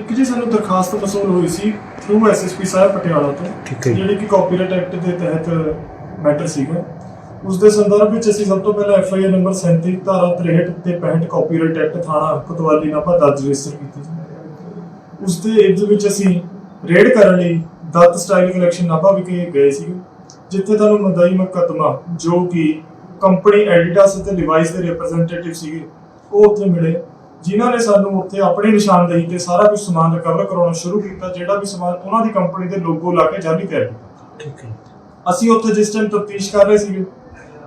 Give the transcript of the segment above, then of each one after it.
ਦਰਖਾਸਤ ਮਸੂਲ ਹੋਈ ਸੀ ਥਰੂ ਐਸਐਸਪੀ ਸਾਹਿਬ ਪਟਿਆਲਾ ਤੋਂ ਜੀ। ਜਿਹੜੀ ਕਿ ਕਾਪੀਰਾਈਟ ਐਕਟ ਦੇ ਤਹਿਤ ਮੈਟਰ ਸੀਗਾ। ਉਸ ਦੇ ਸੰਦਰਭ ਵਿੱਚ ਅਸੀਂ ਸਭ ਤੋਂ ਪਹਿਲਾਂ ਐਫ ਆਈ ਆਰ ਨੰਬਰ 37 ਧਾਰਾ 63 ਤੇ 65 ਕਾਪੀਰਾਈਟ ਐਕਟ ਥਾਣਾ ਕੋਤਵਾਲੀ ਨਾਭਾ ਦਰਜ ਰਜਿਸਟਰ ਕੀਤੀ ਸੀ। ਉਸ ਦੇ ਇਬਜ਼ ਵਿੱਚ ਅਸੀਂ ਰੇਡ ਕਰਨ ਲਈ ਦੱਤ ਸਟਾਈਲ ਕਲੈਕਸ਼ਨ ਨਾਭਾ ਵਿਖੇ ਗਏ ਸੀ ਜਿੱਥੇ ਤੁਹਾਨੂੰ ਮੰਦਾਈ ਮੁਕੱਦਮਾ ਜੋ ਕਿ ਕੰਪਨੀ ਐਡੀਡਾਸ ਅਤੇ ਲਿਵਾਈਸ ਦੇ ਰਿਪਰੈਜ਼ੈਂਟੇਟਿਵ ਸੀਗੇ ਉਹ ਉੱਥੇ ਮਿਲੇ। ਜਿਨ੍ਹਾਂ ਨੇ ਸਾਨੂੰ ਉੱਥੇ ਆਪਣੀ ਨਿਸ਼ਾਨਦੇਹੀ ਤੇ ਸਾਰਾ ਕੁਝ ਸਮਾਨ ਰਿਕਵਰ ਕਰਾਉਣਾ ਸ਼ੁਰੂ ਕੀਤਾ ਜਿਹੜਾ ਵੀ ਸਮਾਨ ਉਹਨਾਂ ਦੀ ਕੰਪਨੀ ਦੇ ਲੋਗੋ ਲਾ ਕੇ ਜਾਲੀ ਤਿਆਰ ਕੀਤਾ। ਠੀਕ ਹੈ। ਅਸੀਂ ਉੱਥੇ ਜਿਸ ਟਾਈਮ ਤਫਤੀਸ਼ ਕਰ ਰਹੇ ਸੀਗੇ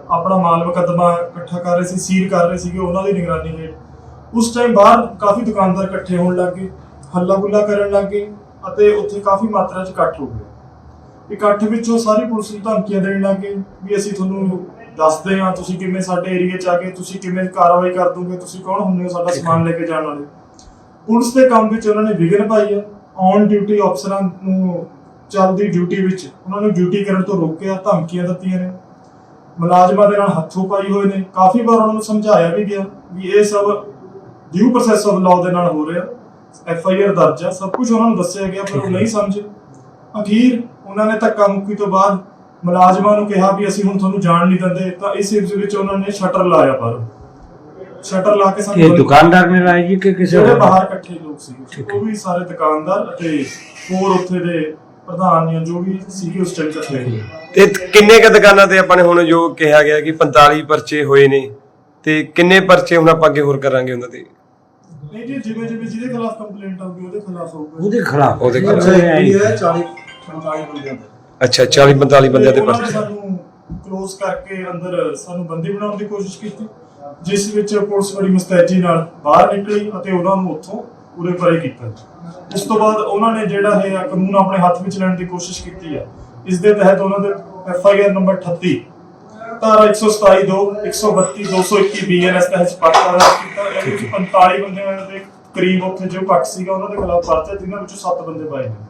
ਆਪਣਾ ਮਾਲ ਮੁਕੱਦਮਾ ਇਕੱਠਾ ਕਰ ਰਹੇ ਸੀ ਸੀਲ ਕਰ ਰਹੇ ਸੀਗੇ ਉਹਨਾਂ ਦੀ ਨਿਗਰਾਨੀ ਹੇਠ। ਉਸ ਟਾਈਮ ਬਾਹਰ ਕਾਫੀ ਦੁਕਾਨਦਾਰ ਇਕੱਠੇ ਹੋਣ ਲੱਗੇ ਹੱਲਾ ਗੁੱਲਾ ਕਰਨ ਲੱਗੇ ਅਤੇ ਉੱਥੇ ਕਾਫੀ ਮਾਤਰਾ 'ਚ ਇਕੱਠ ਹੋ ਗਿਆ ਇਕੱਠ ਵਿੱਚੋਂ ਸਾਰੀ ਪੁਲਿਸ ਨੂੰ ਧਮਕੀਆਂ ਦੇਣ ਲੱਗੇ ਵੀ ਅਸੀਂ ਤੁਹਾਨੂੰ ਦੱਸਦੇ ਹਾਂ ਤੁਸੀਂ ਕਿਵੇਂ ਸਾਡੇ ਏਰੀਆ 'ਚ ਆ ਕੇ ਤੁਸੀਂ ਕਿਵੇਂ ਕਾਰਵਾਈ ਕਰ ਦੋਗੇ ਤੁਸੀਂ ਕੌਣ ਹੁੰਦੇ ਹੋ ਸਾਡਾ ਸਮਾਨ ਲੈ ਕੇ ਜਾਣ ਵਾਲੇ? ਪੁਲਿਸ ਦੇ ਕੰਮ ਵਿੱਚ ਉਹਨਾਂ ਨੇ ਵਿਘਨ ਪਾਈ ਹੈ ਔਨ ਡਿਊਟੀ ਅਫਸਰਾਂ ਨੂੰ ਚੱਲਦੀ ਡਿਊਟੀ ਵਿੱਚ ਉਹਨਾਂ ਨੂੰ ਡਿਊਟੀ ਕਰਨ ਤੋਂ ਰੋਕਿਆ ਧਮਕੀਆਂ ਦਿੱਤੀਆਂ ਨੇ। ਮੁਲਾਜ਼ਮਾਂ ਦੇ ਨਾਲ ਹੱਥੋਂ ਪਾਈ ਹੋਏ ਨੇ। ਕਾਫੀ ਵਾਰ ਉਹਨਾਂ ਨੂੰ ਸਮਝਾਇਆ ਵੀ ਗਿਆ ਵੀ ਇਹ ਸਭ ਡਿਊ ਪ੍ਰੋਸੈਸ ਆਫ ਲਾਅ ਦੇ ਨਾਲ ਹੋ ਰਿਹਾ। ਐਫ ਆਈ ਆਰ ਦਰਜ ਆ ਸਭ ਕੁਝ ਉਹਨਾਂ ਨੂੰ ਦੱਸਿਆ ਗਿਆ ਪਰ ਉਹ ਨਹੀਂ ਸਮਝੇ। ਅਖੀਰ ਉਹਨਾਂ ਨੇ ਧੱਕਾ ਮੁੱਕੀ ਤੋਂ ਬਾਅਦ ਮੁਲਾਜ਼ਮਾਂ ਨੂੰ ਕਿਹਾ ਵੀ ਅਸੀਂ ਹੁਣ ਤੁਹਾਨੂੰ ਜਾਣ ਨਹੀਂ ਦਿੰਦੇ ਤਾਂ ਇਸ ਇਵਜ਼ ਵਿੱਚ ਉਹਨਾਂ ਨੇ ਸ਼ਟਰ ਲਾਇਆ ਪਰ। ਸ਼ਟਰ ਲਾ ਕੇ ਇਹ ਸਾਨੂੰ ਦੁਕਾਨਦਾਰ ਨੇ ਲਾਇਆ ਜੀ ਕਿ ਕਿਸੇ ਜਿਹੜੇ ਹੋਰ ਬਾਹਰ ਇਕੱਠੇ ਲੋਕ ਠੀਕ ਉਹ ਵੀ ਸਾਰੇ ਦੁਕਾਨਦਾਰ ਅਤੇ ਹੋਰ ਉੱਥੇ ਦੇ ਪ੍ਰਧਾਨ ਜਾਂ ਜੋ ਵੀ ਸੀਗੇ ਉਸ ਟਾਈਮ ਇਕੱਠੇ। ਹੋਏ ਤੇ ਕਿੰਨੇ ਕ ਦੁਕਾਨਾਂ ਤੇ ਆਪਾਂ ਨੇ ਹੁਣ ਜੋ ਕਿਹਾ ਗਿਆ ਕਿ 45 ਪਰਚੇ ਹੋਏ ਨੇ ਤੇ ਕਿੰਨੇ ਪਰਚੇ ਹੁਣ ਆਪਾਂ ਅੱਗੇ ਹੋਰ ਕਰਾਂਗੇ ਉਹਨਾਂ ਤੇ? ਨਹੀਂ ਜੀ ਜਿਵੇਂ ਜਿਵੇਂ ਜਿਹਦੇ ਖਿਲਾਫ ਕੰਪਲੇਂਟ ਆਊਗੀ ਉਹਦੇ ਖਿਲਾਫ ਹੋਊਗਾ। ਉਹਦੇ ਖਿਲਾਫ। ਉਹਦੇ ਖਿਲਾਫ। ਅੱਛਾ, ਇਹ ਇਹ ਹੈ। ਹੈ 40 45 ਬੰਦਿਆਂ ਦਾ। ਅੱਛਾ 40 45 ਬੰਦਿਆਂ ਦੇ ਤੇ ਉਹਨਾਂ ਨੇ ਪਰਚੇ ਸਾਨੂੰ ਕਲੋਜ਼ ਕਰਕੇ ਅੰਦਰ ਸਾਨੂੰ ਬੰਦੀ ਬਣਾਉਣ ਦੀ ਕੋਸ਼ਿਸ਼ ਕੀਤੀ ਜਿਸ ਵਿੱਚ ਪੁਲਿਸ ਬੜੀ ਮੁਸਤੈਦੀ ਨਾਲ ਬਾਹਰ ਨਿਕਲੀ ਅਤੇ ਉਹਨਾਂ ਨੂੰ ਉੱਥੋਂ ਪੂਰੇ ਪਰੇ ਕੀਤਾ ਉਸ ਤੋਂ ਬਾਅਦ ਉਹਨਾਂ ਨੇ ਜਿਹੜਾ ਇਹ ਕਾਨੂੰਨ ਆਪਣੇ ਹੱਥ ਵਿੱਚ ਲੈਣ ਦੀ ਕੋਸ਼ਿਸ਼ ਕੀਤੀ ਹੈ ਇਸ ਦੇ ਤਹਿਤ ਉਹਨਾਂ ਦੇ ਐਫ ਆਈ ਆਰ ਨੰਬਰ 38 ਧਾਰਾ 127 2 132 221 ਬੀਐਨਐਸ ਤਹਿਤ ਪਰਚਾ ਦਰਜ ਕੀਤਾ ਇਹਦੇ ਵਿੱਚ 45 ਬੰਦਿਆਂ ਦੇ ਕਰੀਬ ਉੱਥੇ ਜੋ ਪੱਖ ਸੀਗਾ ਉਹਨਾਂ ਦੇ ਖਿਲਾਫ ਪਰਚਾ ਜਿਨ੍ਹਾਂ ਵਿੱਚੋਂ 7 ਬੰਦੇ ਪਾਏ ਨੇ